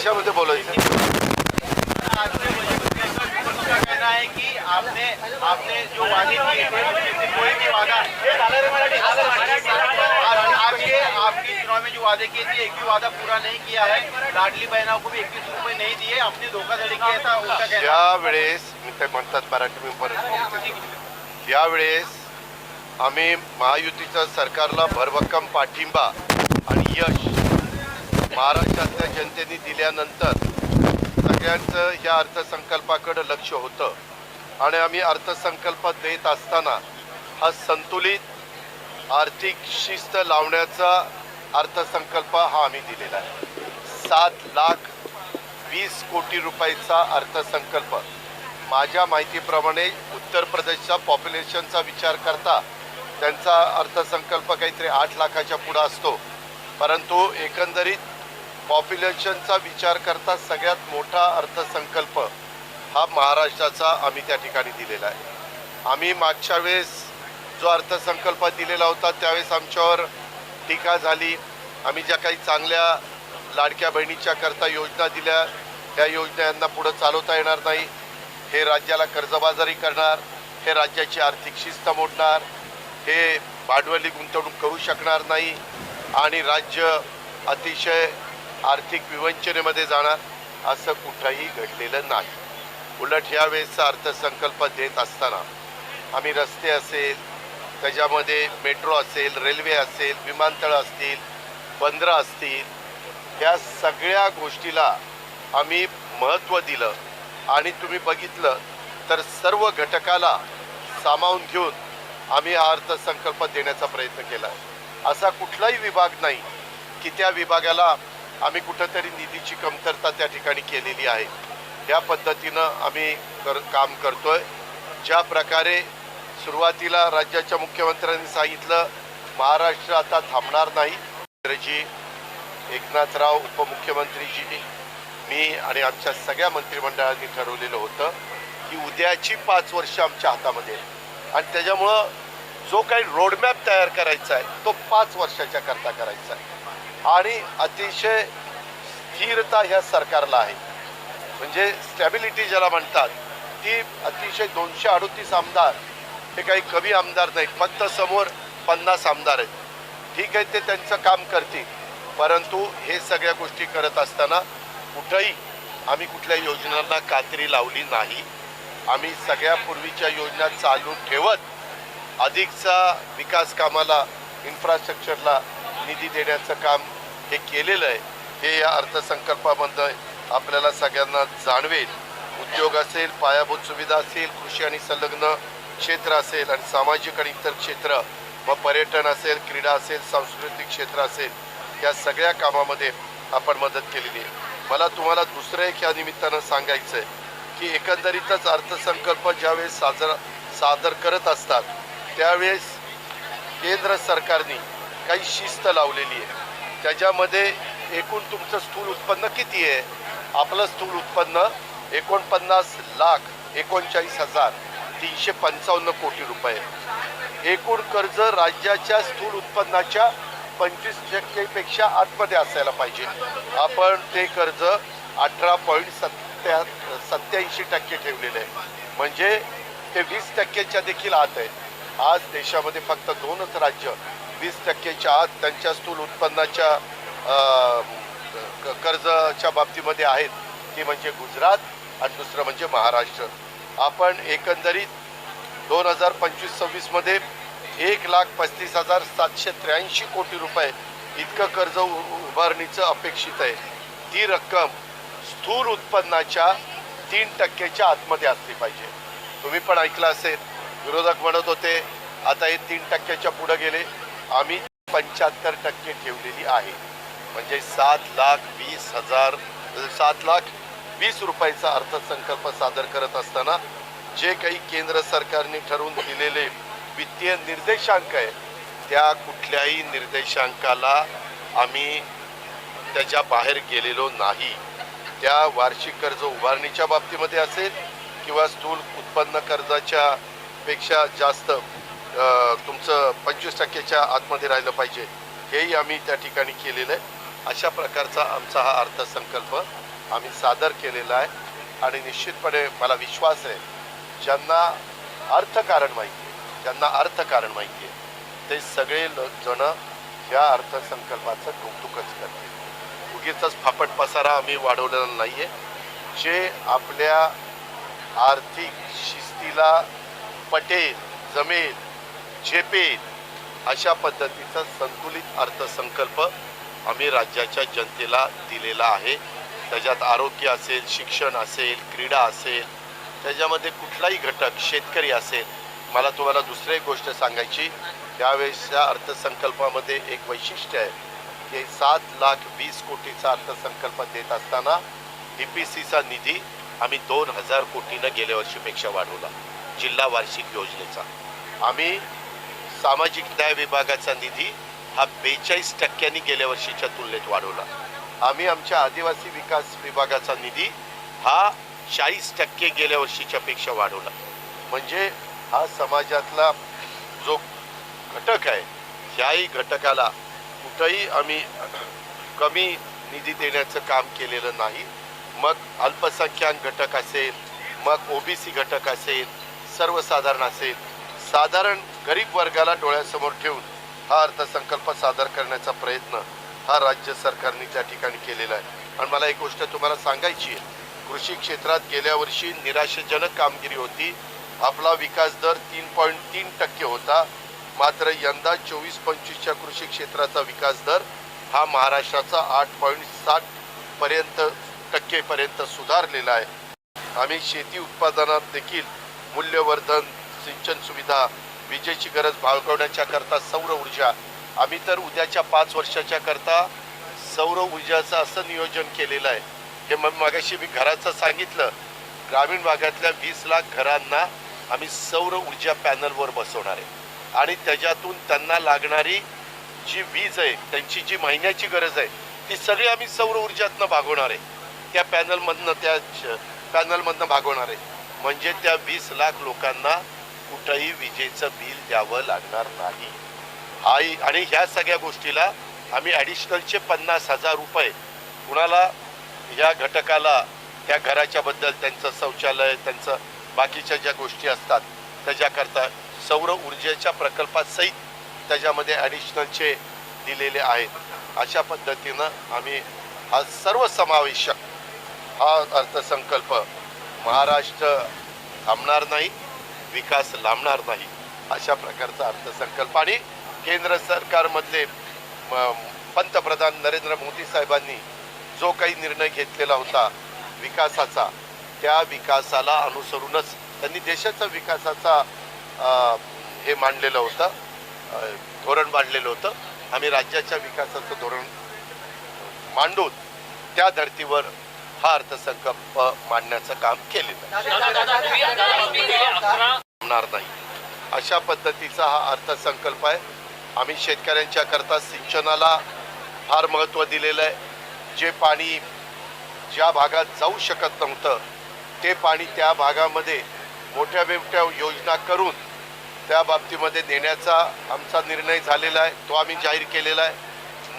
कशामध्ये बोलायचं कि आपने आपने जो वादे कोई भी वादा आपके आपके चुनाव में जो वादे किए थे एक भी वादा पूरा नहीं किया है लाडली बहनों को भी इक्कीस रुपए नहीं दिए आपने धोखाधड़ी किया था उसका कहना। यावेळेस मी ते म्हणतात मराठी मी परत. यावेळेस आम्ही महायुतीच्या सरकारला भरभक्कम पाठिंबा आणि यश महाराष्ट्रातल्या जनतेने दिल्यानंतर सगळ्यांचं या अर्थसंकल्पाकडं लक्ष होतं. आणि आम्ही अर्थसंकल्प देत असताना हा संतुलित आर्थिक शिस्त लावण्याचा अर्थसंकल्प हा आम्ही दिलेला आहे. सात लाख वीस कोटी रुपयाचा अर्थसंकल्प. माझ्या माहितीप्रमाणे उत्तर प्रदेशच्या पॉप्युलेशनचा विचार करता त्यांचा अर्थसंकल्प काहीतरी आठ लाखाच्या पुढं असतो. परंतु एकंदरीत पॉप्युलेशनचा विचार करता सगळ्यात मोठा अर्थसंकल्प हा महाराष्ट्राचा आम्ही त्या ठिकाणी दिलेला आहे. आम्ही मागच्या वेळेस जो अर्थसंकल्प दिलेला होता त्यावेळेस आमच्यावर टीका झाली. आम्ही ज्या काही चांगल्या लाडक्या बहिणीच्या करता योजना दिल्या त्या योजना यांना पुढं चालवता येणार नाही. हे राज्याला कर्जबाजारी करणार हे राज्याची आर्थिक शिस्त मोडणार हे भांडवली गुंतवणूक करू शकणार नाही. आणि राज्य अतिशय आर्थिक विवंचनेमध्ये जाणार असं कुठंही घडलेलं नाही. उलट यावेळेसचा अर्थसंकल्प देत असताना आम्ही रस्ते असेल त्याच्यामध्ये मेट्रो असेल रेल्वे असेल विमानतळ असतील बंदरं असतील ह्या सगळ्या गोष्टीला आम्ही महत्त्व दिलं आणि तुम्ही बघितलं तर सर्व घटकाला सामावून घेऊन आम्ही हा अर्थसंकल्प देण्याचा प्रयत्न केला. असा कुठलाही विभाग नाही की त्या विभागाला आम्ही कुठंतरी निधीची कमतरता त्या ठिकाणी केलेली आहे. या पद्धतीनं आम्ही कर काम करतोय. ज्या प्रकारे सुरुवातीला राज्याच्या मुख्यमंत्र्यांनी सांगितलं महाराष्ट्र आता थांबणार नाही. इंग्रजी एकनाथराव उपमुख्यमंत्रीजी मी आणि आमच्या सगळ्या मंत्रिमंडळाने ठरवलेलं होतं की उद्याची पाच वर्ष आमच्या हातामध्ये आणि त्याच्यामुळं जो काही रोडमॅप तयार करायचा आहे तो पाच वर्षाच्या करता करायचा आहे. आणि अतिशय स्थिरता ह्या सरकारला आहे. म्हणजे स्टॅबिलिटी ज्याला म्हणतात ती अतिशय दोनशे अडोतीस आमदार हे काही कमी आमदार नाहीत फक्त समोर पन्नास आमदार आहेत. ठीक आहे ते त्यांचं काम करतील. परंतु हे सगळ्या गोष्टी करत असताना कुठंही आम्ही कुठल्या योजनांना कात्री लावली नाही. आम्ही सगळ्या पूर्वीच्या योजना चालू ठेवत अधिकचा विकास कामाला इन्फ्रास्ट्रक्चरला निधी देण्याचं काम हे केलेलं आहे हे या अर्थसंकल्पामध्ये आपल्याला सगळ्यांना जाणवेल. उद्योग असेल पायाभूत सुविधा असेल कृषी आणि संलग्न क्षेत्र असेल आणि सामाजिक आणि इतर क्षेत्र व पर्यटन असेल क्रीडा असेल सांस्कृतिक क्षेत्र असेल या सगळ्या कामामध्ये आपण मदत केलेली आहे. मला तुम्हाला दुसरं एक या निमित्तानं सांगायचं आहे की एकंदरीतच अर्थसंकल्प ज्यावेळेस साजर सादर करत असतात त्यावेळेस केंद्र सरकारने काही शिस्त लावलेली आहे. त्याच्यामध्ये एकूण तुमचं स्थूल उत्पन्न किती आहे? आपलं स्थूल उत्पन्न एकोणपन्नास लाख एकोणचाळीस हजार तीनशे पंचावन्न कोटी रुपये एकूण कर्ज राज्याच्या स्थूल उत्पन्नाच्या पंचवीस टक्केपेक्षा आतमध्ये असायला पाहिजे. आपण ते कर्ज अठरा पॉईंट सत्या सत्याऐंशी टक्के ठेवलेलं आहे. म्हणजे ते वीस टक्क्याच्या देखील आत आहे. आज देशामध्ये फक्त दोनच राज्य वीस टक्क्याच्या आत त्यांच्या स्थूल उत्पन्नाच्या कर्जाच्या बाबतीमध्ये आहेत. ती म्हणजे गुजरात आणि दुसरं म्हणजे महाराष्ट्र. आपण एकंदरीत दोन हजार पंचवीस सव्वीसमध्ये एक लाख पस्तीस हजार सातशे त्र्याऐंशी कोटी रुपये इतकं कर्ज उभारणीचं अपेक्षित आहे. ती रक्कम स्थूल उत्पन्नाच्या तीन टक्क्याच्या आतमध्ये असली पाहिजे. तुम्ही पण ऐकलं असेल. विरोधक म्हणत होते आता हे तीन टक्क्याच्या पुढं गेले. आम्ही पंच्याहत्तर टक्के ठेवलेली आहे. म्हणजे सात लाख वीस हजार सात लाख वीस रुपयाचा अर्थसंकल्प सादर करत असताना जे काही केंद्र सरकारने ठरवून दिलेले वित्तीय निर्देशांक आहे त्या कुठल्याही निर्देशांकाला आम्ही त्याच्या बाहेर गेलेलो नाही. त्या वार्षिक कर्ज उभारणीच्या बाबतीमध्ये असेल किंवा स्थूल उत्पन्न कर्जाच्या पेक्षा जास्त तुमचं पंचवीस टक्क्याच्या आतमध्ये राहिलं पाहिजे. हेही आम्ही त्या ठिकाणी केलेलं आहे. अशा प्रकारचा आमचा हा अर्थसंकल्प आम्ही सादर केलेला आहे. आणि निश्चितपणे मला विश्वास आहे ज्यांना अर्थकारण माहिती आहे ज्यांना अर्थकारण माहिती आहे ते सगळे ल- जण या अर्थसंकल्पाचं कौतुकच करतील. उगीच फापट पसारा आम्ही वाढवलेला नाही आहे जे आपल्या आर्थिक शिस्तीला पटेल जमेल झेपेल अशा पद्धतीचा संतुलित अर्थसंकल्प आम्ही राज्याच्या जनतेला दिलेला आहे. त्याच्यात आरोग्य असेल शिक्षण असेल क्रीडा असेल त्याच्यामध्ये कुठलाही घटक शेतकरी असेल मला तुम्हाला दुसरी गोष्ट सांगायची. त्यावेळेसच्या अर्थसंकल्पामध्ये एक वैशिष्ट्य आहे की सात लाख वीस कोटीचा अर्थसंकल्प देत असताना डी पी सीचा निधी आम्ही दोन हजार कोटीनं गेल्या वर्षीपेक्षा वाढवला जिल्हा वार्षिक योजनेचा. आम्ही सामाजिक न्याय विभागाचा निधी हा बेचाळीस टक्क्यांनी गेल्या वर्षीच्या तुलनेत वाढवला. आम्ही आमच्या आदिवासी विकास विभागाचा निधी हा चाळीस टक्के गेल्या वर्षीच्या पेक्षा वाढवला. म्हणजे हा समाजातला जो घटक आहे ह्याही घटकाला कुठंही आम्ही कमी निधी देण्याचं काम केलेलं नाही. मग अल्पसंख्याक घटक असेल मग ओबीसी घटक असेल सर्वसाधारण असेल साधारण गरीब वर्गाला डोळ्यासमोर ठेवून हा अर्थसंकल्प सादर करण्याचा प्रयत्न हा राज्य सरकारने त्या ठिकाणी केलेला आहे. आणि मला एक गोष्ट तुम्हाला सांगायची आहे. कृषी क्षेत्रात गेल्या वर्षी निराशाजनक कामगिरी होती. आपला विकास दर तीन पॉईंट तीन टक्के होता. मात्र यंदा चोवीस पंचवीसच्या कृषी क्षेत्राचा विकास दर हा महाराष्ट्राचा आठ पॉईंट साठ पर्यंत टक्केपर्यंत सुधारलेला आहे. आम्ही शेती उत्पादनात देखील मूल्यवर्धन सिंचन सुविधा विजेची गरज भागवण्याच्या करता सौर ऊर्जा. आम्ही तर उद्याच्या पाच वर्षाच्या करता सौर ऊर्जाचं असं नियोजन केलेलं आहे. हे मग मागाशी मी घराचं सांगितलं. ग्रामीण भागातल्या वीस लाख घरांना आम्ही सौर ऊर्जा पॅनलवर बसवणार आहे. आणि त्याच्यातून त्यांना लागणारी जी वीज आहे त्यांची जी महिन्याची गरज आहे ती सगळी आम्ही सौर ऊर्जातनं भागवणार आहे. त्या पॅनलमधनं त्या पॅनलमधनं भागवणार आहे. म्हणजे त्या वीस लाख लोकांना कुठंही विजेचं बिल द्यावं लागणार नाही. आई आणि ह्या सगळ्या गोष्टीला आम्ही ॲडिशनलचे पन्नास हजार रुपये कुणाला या घटकाला त्या घराच्या बद्दल त्यांचं शौचालय त्यांचं बाकीच्या ज्या गोष्टी असतात त्याच्याकरता सौर ऊर्जेच्या प्रकल्पासहित त्याच्यामध्ये ॲडिशनलचे दिलेले आहेत. अशा पद्धतीनं आम्ही हा सर्वसमावेशक हा अर्थसंकल्प महाराष्ट्र थांबणार नाही. विकास लांबणार नाही अशा प्रकारचा अर्थसंकल्प. आणि केंद्र सरकारमधले म- पंतप्रधान नरेंद्र मोदी साहेबांनी जो काही निर्णय घेतलेला होता विकासाचा त्या विकासाला अनुसरूनच त्यांनी देशाचा विकासाचा हे मांडलेलं होतं धोरण मांडलेलं होतं. आम्ही राज्याच्या विकासाचं धोरण मांडून त्या धर्तीवर हा अर्थसंकल्प मांडण्याचं काम केलेलं नाही. अशा पद्धतीचा हा अर्थसंकल्प आहे. आम्ही शेतकऱ्यांच्या करता सिंचनाला फार महत्त्व दिलेलं आहे. जे पाणी ज्या भागात जाऊ शकत नव्हतं ते पाणी त्या भागामध्ये मोठ्या मोठ्या योजना करून त्या बाबतीमध्ये देण्याचा आमचा निर्णय झालेला आहे. तो आम्ही जाहीर केलेला आहे.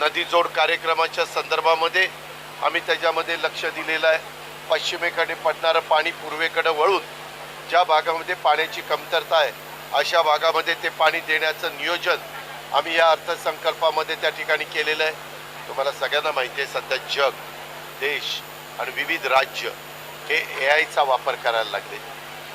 नदी जोड कार्यक्रमाच्या संदर्भामध्ये आम्ही त्याच्यामध्ये लक्ष दिलेलं आहे. पश्चिमेकडे पडणारं पाणी पूर्वेकडे वळून ज्या भागामध्ये पाण्याची कमतरता आहे अशा भागामध्ये ते पाणी देण्याचं नियोजन आम्ही या अर्थसंकल्पामध्ये त्या ठिकाणी केलेलं आहे. तुम्हाला सगळ्यांना माहिती आहे सध्या जग देश आणि विविध राज्य हे ए आयचा वापर करायला लागले.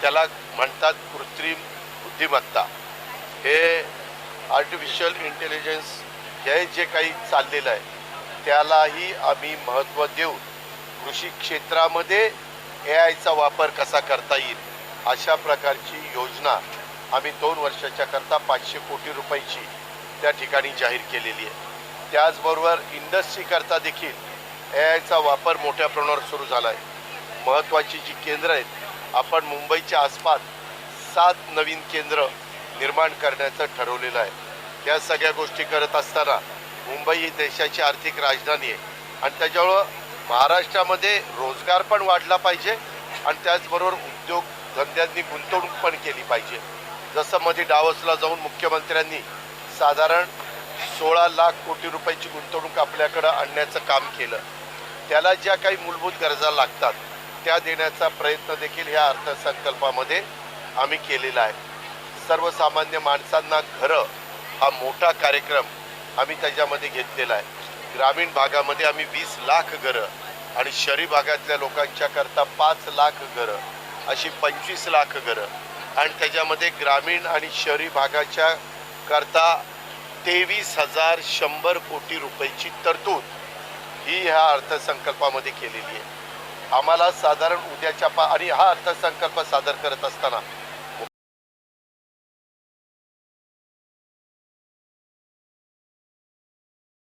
त्याला म्हणतात कृत्रिम बुद्धिमत्ता. हे आर्टिफिशियल इंटेलिजन्स हे जे काही चाललेलं आहे त्यालाही आम्ही महत्त्व देऊन कृषी क्षेत्रामध्ये ए आयचा वापर कसा करता येईल अशा प्रकारची योजना आम्ही दोन वर्षाच्या करता पाचशे कोटी रुपयाची त्या ठिकाणी जाहीर केलेली आहे. त्याचबरोबर इंडस्ट्रीकरता देखील ए आयचा वापर मोठ्या प्रमाणावर सुरू झाला आहे. महत्त्वाची जी केंद्र आहेत आपण मुंबईच्या आसपास सात नवीन केंद्र निर्माण करण्याचं ठरवलेलं आहे. या सगळ्या गोष्टी करत असताना मुंबई ही देशाची आर्थिक राजधानी आहे. आणि त्याच्यामुळं महाराष्ट्रामध्ये रोजगार पण वाढला पाहिजे आणि त्याचबरोबर उद्योग धंद्यांनी गुंतवणूक पण केली पाहिजे. जसं मध्ये डावसला जाऊन मुख्यमंत्र्यांनी साधारण सोळा लाख कोटी रुपयाची गुंतवणूक आपल्याकडं आणण्याचं काम केलं. त्याला ज्या काही मूलभूत गरजा लागतात त्या देण्याचा प्रयत्न देखील ह्या अर्थसंकल्पामध्ये आम्ही केलेला आहे. सर्वसामान्य माणसांना घरं हा मोठा कार्यक्रम आम्ही त्याच्यामध्ये घेतलेला आहे. ग्रामीण भागामध्ये आम्ही वीस लाख घरं आणि शहरी भागातल्या लोकांच्या करता पाच लाख घरं अशी पंचवीस लाख घरं. आणि त्याच्यामध्ये ग्रामीण आणि शहरी भागाच्या करता तेवीस हजार शंभर कोटी रुपयाची तरतूद ही ह्या अर्थसंकल्पामध्ये केलेली आहे. आम्हाला साधारण उद्याच्या पा आणि हा अर्थसंकल्प सादर करत असताना